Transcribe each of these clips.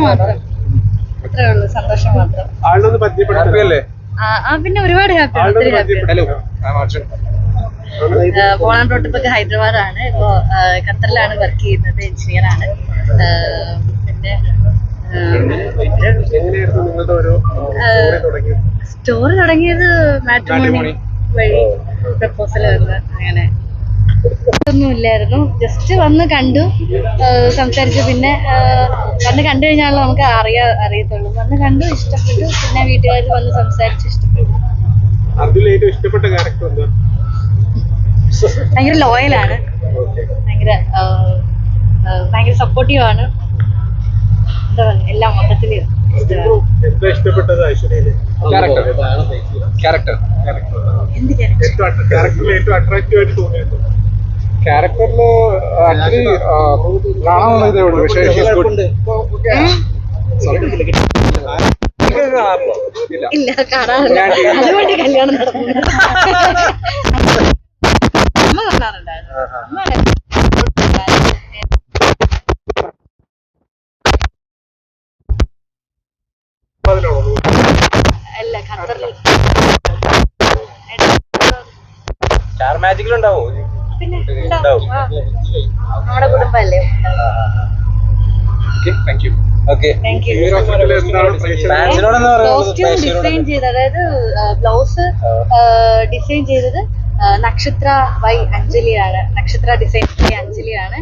സന്തോഷം മാത്രം. അത്രേ ഉള്ളൂ സന്തോഷം മാത്രം. ആളിനൊന്ന് പരിചയപ്പെടുത്തല്ലേ ആ ആ, പിന്നെ ഒരുപാട് ഹാപ്പി ഒത്തിരി ഹാപ്പി പോളാൻ പ്രോട്ടോപ്പൊക്കെ ഹൈദരാബാദാണ്. ഇപ്പോ ഖത്തറിലാണ് വർക്ക് ചെയ്യുന്നത് എഞ്ചിനീയർ ആണ്. പിന്നെ എങ്ങനെയായിരുന്നു നിങ്ങളുടെ ഒരു സ്റ്റോറി തുടങ്ങിയത്? സ്റ്റോറി തുടങ്ങിയത് മാട്രിമോണി വഴി പ്രപ്പോസൽ വന്ന് അങ്ങനെ. ഒന്നുമില്ലായിരുന്നു. ജസ്റ്റ് വന്ന് കണ്ടു സംസാരിച്ചു. പിന്നെ വന്ന് കണ്ടു കഴിഞ്ഞാലും നമുക്ക് അറിയാ അറിയത്തുള്ളൂ. വന്ന് കണ്ടു ഇഷ്ടപ്പെട്ടു. പിന്നെ വീട്ടുകാർ വന്ന് സംസാരിച്ചു ഇഷ്ടപ്പെട്ടു. ഏറ്റവും ഇഷ്ടപ്പെട്ട ക്യാരക്ടർ എന്താ ഭയങ്കര ലോയലാണ് ഭയങ്കര ഭയങ്കര സപ്പോർട്ടീവ് ആണ്. എന്താ പറയുക എല്ലാം മൊത്തത്തിൽ ഇഷ്ടപ്പെട്ടത് ഐശ്വര്യയിൽ ക്യാരക്ടർ ക്യാരക്ടർ ഏറ്റവും അട്രാക്റ്റീവ് ആയിട്ട് തോന്നിയത് ക്യാരക്ടറിൽ ആക്ച്വലി കാണാനുള്ള ഇതേ ഉള്ളൂ. പക്ഷേ ഷീസ് ഗുഡ് ഇല്ല കാണാറില്ല. അതുകൊണ്ട് കല്യാണം നടന്നു അമ്മ കാണാറുണ്ടായിരുന്നു അമ്മ അതിലാണോ അല്ല ഖത്തറിൽ. സ്റ്റാർ മാജിക്കിലുണ്ടാവോ? പിന്നെ ഉണ്ടാവും. നമ്മുടെ കുടുംബമല്ലേ? താങ്ക് യു കോസ്റ്റ്യൂം ഡിസൈൻ ചെയ്ത് അതായത് ബ്ലൗസ് ഡിസൈൻ ചെയ്തത് നക്ഷത്ര വൈ അഞ്ജലിയാണ്. നക്ഷത്ര ഡിസൈൻ വൈ അഞ്ജലിയാണ്.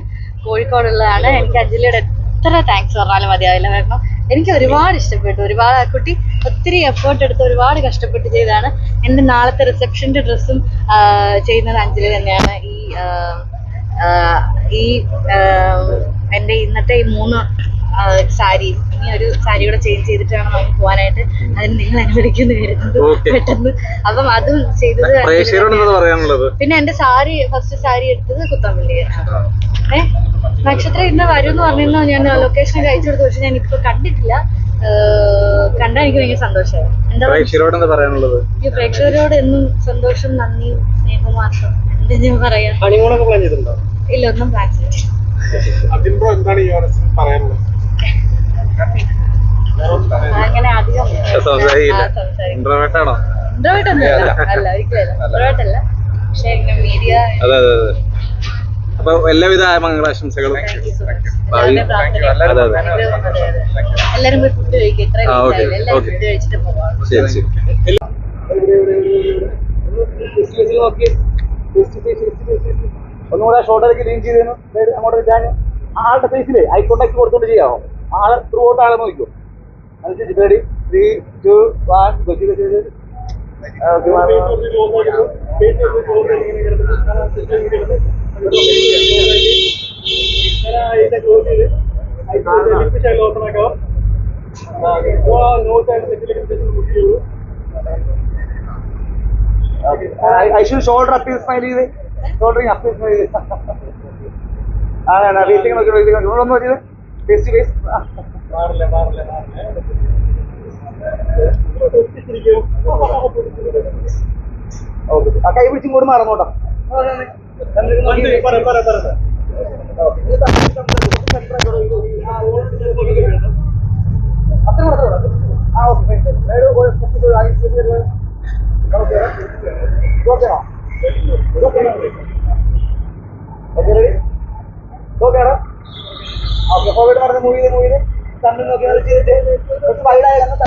കോഴിക്കോടുള്ളതാണ്. എനിക്ക് അഞ്ജലിയുടെ എത്ര താങ്ക്സ് പറഞ്ഞാലും മതിയാവില്ല. കാരണം എനിക്ക് ഒരുപാട് ഇഷ്ടപ്പെട്ടു. ഒരുപാട് ആ കുട്ടി ഒത്തിരി എഫേർട്ട് എടുത്ത് ഒരുപാട് കഷ്ടപ്പെട്ട് ചെയ്തതാണ്. എന്റെ നാളത്തെ റിസപ്ഷന്റെ ഡ്രസ്സും ചെയ്യുന്നത് അഞ്ജലി തന്നെയാണ്. ഈ ഈ എന്റെ ഇന്നത്തെ ഈ മൂന്ന് ആ, സാരി ഇനി ഒരു സാരി കൂടെ ചേഞ്ച് ചെയ്തിട്ടാണ് നമുക്ക് പോകാനായിട്ട് അതിന് നിങ്ങൾ അനുവദിക്കുന്നു Okay. പെട്ടെന്ന്. അപ്പം അതും ചെയ്തത് പ്രേക്ഷകരോട് എന്താ പറയാനുള്ളത്? പിന്നെ എന്റെ സാരി ഫസ്റ്റ് സാരി എടുത്തത് കുത്തമ്പള്ളിയാണ് ഏ? നക്ഷത്രം ഇന്ന് വരും എന്ന് പറഞ്ഞിരുന്നു? ഞാൻ ലൊക്കേഷൻ അയച്ചു കൊടുത്തു. പക്ഷെ ഞാൻ ഇപ്പൊ കണ്ടിട്ടില്ല. ഏഹ് കണ്ടാൽ എനിക്ക് ഭയങ്കര സന്തോഷമായി. എന്താ പ്രേക്ഷകരോട് എന്താ പറയാനുള്ളത്? ഈ പ്രേക്ഷകരോട് എന്നും സന്തോഷം നന്ദിയും സ്നേഹവും മാത്രം. എന്താ ഞാൻ പറയാ ഹണിമൂണൊക്കെ പ്ലാൻ ചെയ്തിട്ടുണ്ടോ? ഇല്ല ഒന്നും പ്ലാൻ ചെയ്തിട്ടില്ല. ബ്രോ എന്താണ് ഈ അവസരം പറയാനുള്ളത്? അങ്ങനെ അധികം ഒന്നും അല്ല. അല്ല ഒരിക്കലും Introvert അല്ല. പക്ഷെ ഇങ്ങനെ മീഡിയ അതെ അതെ അതെ. അപ്പൊ എല്ലാവിധ മംഗളാശംസകളും. എല്ലാരും പോയി ഫുഡ് കഴിക്കും. ഇത്ര ആ, okay, എല്ലാരും okay. ഫുഡ് കഴിച്ചിട്ട് പോവാം. ശരി ശരി. ഒന്നുകൂടെ ഷോട്ടിലേക്ക് ലീൻ ചെയ്തതിന് അങ്ങോട്ട് ഞാൻ ആളുടെ ഫേസിലെ ഐ കോണ്ടാക്ട് കൊടുത്തോണ്ട് ചെയ്യാമോ ആളെ ത്രൂ ഔട്ട് ആളെ നോക്കിക്കോ. അനുസരിച്ച് പേടി. Three two one I should shoulder up smile ചെയ്ത് ചെയ്ത് ആണ് ഫേസിങ് നോക്കി ഫേസിങ് നോക്കി. ഒന്ന് നോക്കിയത് ഫേസ് ടു ഫേസ് ഓക്കെ ആ. കൈ പിടിച്ചും കൂടി മാറുന്നോട്ടോ അത്ര കൂടെ ആ ഓക്കെ ഓക്കെ ഓക്കെ റെഡി ഓക്കെയാണോ ഓക്കെ. ഫോർവേഡ് പറഞ്ഞ മൂവ് ചെയ്ത് മൂവ് ചെയ്ത് കണ്ണു നോക്കി ചെയ്തിട്ട് കുറച്ച്